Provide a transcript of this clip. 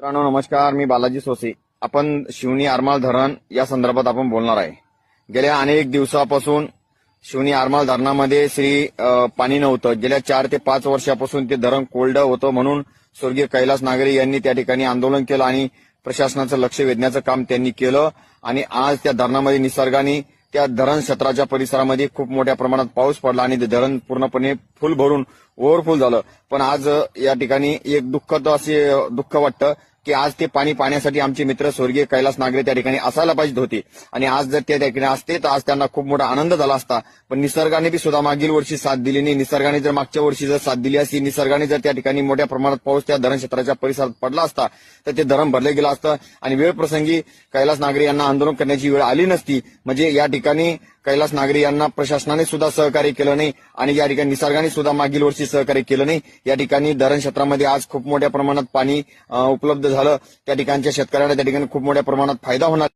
मित्रांनो नमस्कार. मी बालाजी सोसे. आपण शिवनी आरमाळ धरण या संदर्भात आपण बोलणार आहे. गेल्या अनेक दिवसापासून शिवनी आरमाळ धरणामध्ये श्री पाणी नव्हतं. गेल्या चार ते पाच वर्षापासून ते धरण कोल्ड होतं म्हणून स्वर्गीय कैलास नागरे यांनी त्या ठिकाणी आंदोलन केलं आणि प्रशासनाचं लक्ष वेधण्याचं काम त्यांनी केलं. आणि आज त्या धरणामध्ये निसर्गाने त्या धरण क्षेत्राच्या परिसरामध्ये खूप मोठ्या प्रमाणात पाऊस पडला आणि ते धरण पूर्णपणे फुल भरून ओव्हरफुल झालं. पण आज या ठिकाणी एक दुःखद असे दुःख वाटतं. की आज ते पाणी पाण्यासाठी आमचे मित्र स्वर्गीय कैलास नागरे त्या ठिकाणी असायला पाहिजे होते. आणि आज जर त्या ठिकाणी असते तर आज त्यांना खूप मोठा आनंद झाला असता. पण निसर्गाने बी सुद्धा मागील वर्षी साथ दिली नाही. निसर्गाने जर मागच्या वर्षी जर साथ दिली असती निसर्गाने जर त्या ठिकाणी मोठ्या प्रमाणात पाऊस त्या धरण क्षेत्राच्या परिसरात पडला असता तर ते धरण भरले गेलं असतं. आणि वेळ प्रसंगी कैलास नागरे यांना आंदोलन करण्याची वेळ आली नसती. म्हणजे या ठिकाणी कैलास नागरे यांना प्रशासनाने सुद्धा सहकार्य केलं नाही आणि या ठिकाणी निसर्गाने सुद्धा मागील वर्षी सहकार्य केलं नाही. या ठिकाणी धरण क्षेत्रामध्ये आज खूप मोठ्या प्रमाणात पाणी उपलब्ध झालं. त्या ठिकाणच्या शेतकऱ्यांना त्या ठिकाणी खूप मोठ्या प्रमाणात फायदा होणार.